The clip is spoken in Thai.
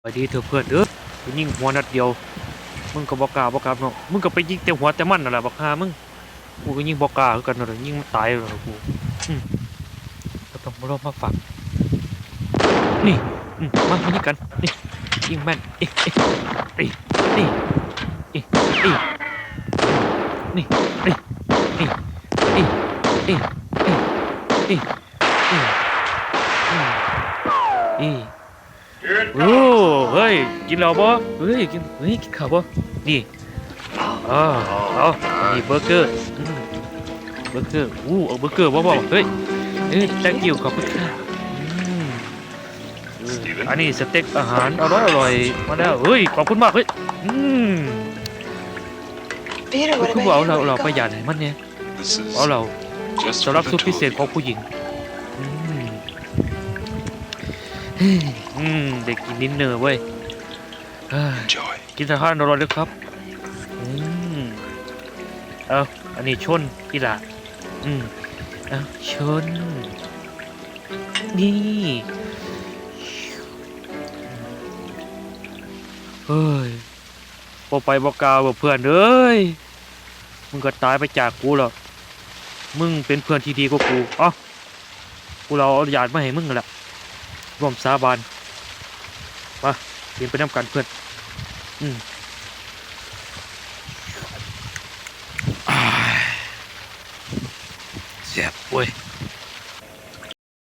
ไปดีเถอะเพื่อนเด้อไปยิงหัวนัดเดียว มึงก็บอกกาบอกกาเนาะมึงก็ไปยิงแต่หัวแต่มันนั่นแหละบักฮามึง กูก็ยิงบอกกาคือกันนั่นแหละยิงมันตายเลยกูก็ต้องรอมาฝักนี่มามายิงกัน นี่ยิงแม่นเอ๊ะเอ๊ะเอ๊ะนี่เอ๊ะเอ๊ะนี่เอ๊ะเอ๊ะเอ๊ะเอ๊ะเอ๊ะเอ๊ะเอ๊ะอืมเอ๊ะ โอ้เฮ้ย กินเหล้าบ่เฮ้ย กิน เฮ้ย กินข้าวบ่นี่อ่าเอาอันนี้เบอร์เกอร์อืมเบอร์เกอร์อู้เอาเบอร์เกอร์บ่บ่เฮ้ยเอ้ย thank you ขอบคุณค่ะอืมเอออันนี้สเต็กอาหารอร่อยอร่อยมาแล้วเฮ้ย ขอบคุณมาก เฮ้ย อืม Peter, what คือ about ว่าเอา you? เรา Where เรา you ประหยัด going? ให้มันเนี่ย This is เอาเรา just สำหรับ for ซุป the พิเศ two ษ of ของ you. ผู้หญิง อืมเด็กกินดินเนอร์เว้ยเฮ้ย Enjoy. กินอาหารอร่อยเลยครับ อืม เอาอันนี้ชนกีฬาอืม เอาชน นี่ เฮ้ยพอไปบอกกล่าวบอกเพื่อนเอ้ย มึงก็ตายไปจากกูแล้วมึงเป็นเพื่อนที่ดีกว่ากูเอ๋อกูเราเอาหยาดมาให้มึงแหละ ร่วมสาบานมาเรียนไปน้ำกันเพื่อน อืมอ้ายเสียบเว้ย